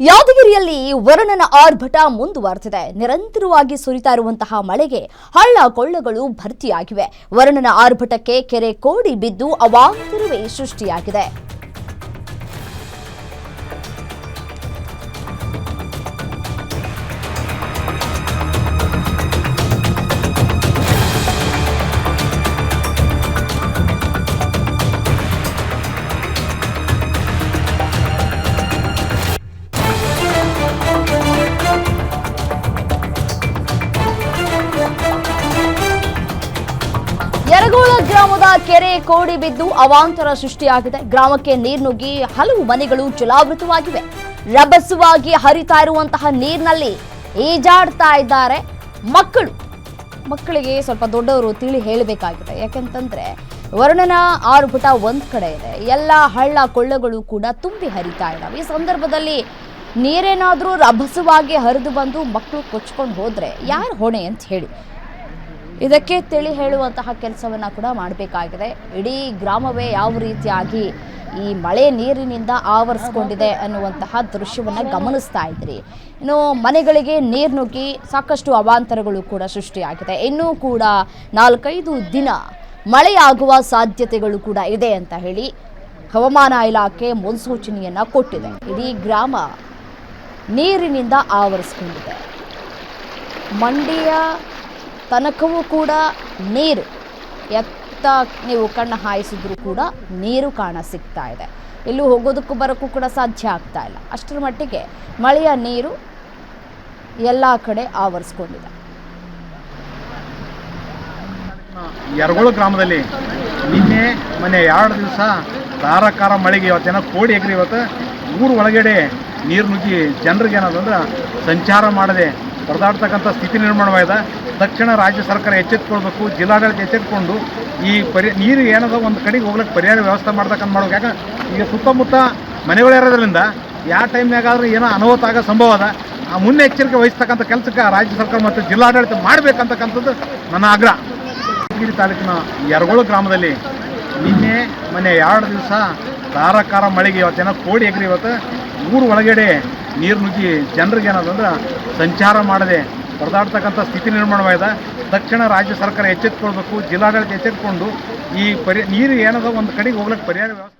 ಯಾದಗಿರಿಯಲ್ಲಿ ವರುಣನ ಆರ್ಭಟ ಮುಂದುವರೆದಿದೆ. ನಿರಂತರವಾಗಿ ಸುರಿತಾ ಇರುವಂತಹ ಮಳೆಗೆ ಹಳ್ಳ ಕೊಳ್ಳಗಳು ಭರ್ತಿಯಾಗಿವೆ. ವರುಣನ ಆರ್ಭಟಕ್ಕೆ ಕೆರೆ ಕೋಡಿ ಬಿದ್ದು ಅವಾಂತರವೇ ಸೃಷ್ಟಿಯಾಗಿದೆ. ಗ್ರಾಮದ ಕೆರೆ ಕೋಡಿ ಬಿದ್ದು ಅವಾಂತರ ಸೃಷ್ಟಿಯಾಗಿದೆ. ಗ್ರಾಮಕ್ಕೆ ನೀರು ನುಗ್ಗಿ ಹಲವು ಮನೆಗಳು ಜಲಾವೃತವಾಗಿವೆ. ರಭಸವಾಗಿ ಹರಿತಾ ಇರುವಂತಹ ನೀರಿನಲ್ಲಿ ಈಜಾಡ್ತಾ ಇದ್ದಾರೆ ಮಕ್ಕಳು. ಮಕ್ಕಳಿಗೆ ಸ್ವಲ್ಪ ದೊಡ್ಡವರು ತಿಳಿ ಹೇಳಬೇಕಾಗಿದೆ. ಯಾಕೆಂತಂದ್ರೆ ಆರು ಪುಟ ಒಂದ್ ಕಡೆ ಇದೆ. ಎಲ್ಲ ಹಳ್ಳ ಕೊಳ್ಳಗಳು ಕೂಡ ತುಂಬಿ ಹರಿತಾ ಇದ್ದಾವೆ. ಈ ಸಂದರ್ಭದಲ್ಲಿ ನೀರೇನಾದರೂ ರಭಸವಾಗಿ ಹರಿದು ಬಂದು ಮಕ್ಕಳು ಕೊಚ್ಕೊಂಡು ಹೋದ್ರೆ ಯಾರು ಹೊಣೆ ಅಂತ ಹೇಳಿ. ಇದಕ್ಕೆ ತಿಳಿ ಹೇಳುವಂತಹ ಕೆಲಸವನ್ನ ಕೂಡ ಮಾಡಬೇಕಾಗಿದೆ. ಇಡೀ ಗ್ರಾಮವೇ ಯಾವ ರೀತಿಯಾಗಿ ಈ ಮಳೆ ನೀರಿನಿಂದ ಆವರಿಸ್ಕೊಂಡಿದೆ ಅನ್ನುವಂತಹ ದೃಶ್ಯವನ್ನ ಗಮನಿಸ್ತಾ ಇದ್ರಿ. ಇನ್ನು ಮನೆಗಳಿಗೆ ನೀರು ನುಗ್ಗಿ ಸಾಕಷ್ಟು ಅವಾಂತರಗಳು ಕೂಡ ಸೃಷ್ಟಿಯಾಗಿದೆ. ಇನ್ನೂ ಕೂಡ ನಾಲ್ಕೈದು ದಿನ ಮಳೆಯಾಗುವ ಸಾಧ್ಯತೆಗಳು ಕೂಡ ಇದೆ ಅಂತ ಹೇಳಿ ಹವಾಮಾನ ಇಲಾಖೆ ಮುನ್ಸೂಚನೆಯನ್ನ ಕೊಟ್ಟಿದೆ. ಇಡೀ ಗ್ರಾಮ ನೀರಿನಿಂದ ಆವರಿಸ್ಕೊಂಡಿದೆ. ಮಂಡಿಯ ತನಕವೂ ಕೂಡ ನೀರು. ಎತ್ತ ನೀವು ಕಣ್ಣು ಹಾಯಿಸಿದ್ರು ಕೂಡ ನೀರು ಕಾಣ ಸಿಗ್ತಾ ಇದೆ. ಎಲ್ಲೂ ಹೋಗೋದಕ್ಕೂ ಬರೋಕ್ಕೂ ಕೂಡ ಸಾಧ್ಯ ಆಗ್ತಾ ಇಲ್ಲ. ಅಷ್ಟರ ಮಟ್ಟಿಗೆ ಮಳೆಯ ನೀರು ಎಲ್ಲ ಕಡೆ ಆವರಿಸ್ಕೊಂಡಿದೆ. ಯರಗೋಳು ಗ್ರಾಮದಲ್ಲಿ ನಿನ್ನೆ ಮೊನ್ನೆ ಎರಡು ದಿವಸ ಧಾರಾಕಾರ ಮಳೆಗೆ ಇವತ್ತೇನೋ ಕೋಡಿ ಎಕರೆ ಇವತ್ತು ಊರು ಒಳಗಡೆ ನೀರು ನುಗ್ಗಿ ಜನರಿಗೆ ಏನದಂದ್ರೆ ಸಂಚಾರ ಮಾಡದೆ ಪರದಾಡ್ತಕ್ಕಂಥ ಸ್ಥಿತಿ ನಿರ್ಮಾಣವಾಗಿದೆ. ತಕ್ಷಣ ರಾಜ್ಯ ಸರ್ಕಾರ ಎಚ್ಚೆತ್ಕೊಳ್ಬೇಕು, ಜಿಲ್ಲಾಡಳಿತ ಎಚ್ಚೆತ್ಕೊಂಡು ಈ ಪರಿ, ನೀರು ಏನದ ಒಂದು ಕಡೆಗೆ ಹೋಗ್ಲಿಕ್ಕೆ ಪರಿಹಾರ ವ್ಯವಸ್ಥೆ ಮಾಡ್ತಕ್ಕಂಥ ಮಾಡ್ಬೇಕು ಯಾಕೆ, ಈಗ ಸುತ್ತಮುತ್ತ ಮನೆಗಳು ಇರೋದ್ರಿಂದ ಯಾವ ಟೈಮ್ನಾಗಾದ್ರೂ ಏನೋ ಅನಾಹುತ ಆಗೋ ಸಂಭವ ಅದ. ಆ ಮುನ್ನೆಚ್ಚರಿಕೆ ವಹಿಸ್ತಕ್ಕಂಥ ಕೆಲಸಕ್ಕೆ ರಾಜ್ಯ ಸರ್ಕಾರ ಮತ್ತು ಜಿಲ್ಲಾಡಳಿತ ಮಾಡಬೇಕಂತಕ್ಕಂಥದ್ದು ನನ್ನ ಆಗ್ರಹ. ಯಾದಗಿರಿ ತಾಲೂಕಿನ ಯರಗೋಳು ಗ್ರಾಮದಲ್ಲಿ ನಿನ್ನೆ ಮೊನ್ನೆ ಎರಡು ದಿವಸ ಧಾರಾಕಾರ ಮಳೆಗೆ ಇವತ್ತೇನ ಕೋಡಿ ಎಗ್ರಿ ಇವತ್ತು ಊರು ಒಳಗಡೆ ನೀರು ನುಗ್ಗಿ ಜನರಿಗೆ ಏನದಂದ್ರೆ ಸಂಚಾರ ಮಾಡದೆ ಪರದಾಡ್ತಕ್ಕಂಥ ಸ್ಥಿತಿ ನಿರ್ಮಾಣವಾಗಿದೆ. ತಕ್ಷಣ ರಾಜ್ಯ ಸರ್ಕಾರ ಎಚ್ಚೆತ್ಕೊಳ್ಬೇಕು, ಜಿಲ್ಲಾಡಳಿತ ಎಚ್ಚೆತ್ಕೊಂಡು ಈ ಪರಿ, ನೀರು ಏನದ ಒಂದು ಕಡೆಗೆ ಹೋಗ್ಲಿಕ್ಕೆ ಪರಿಹಾರ ವ್ಯವಸ್ಥೆ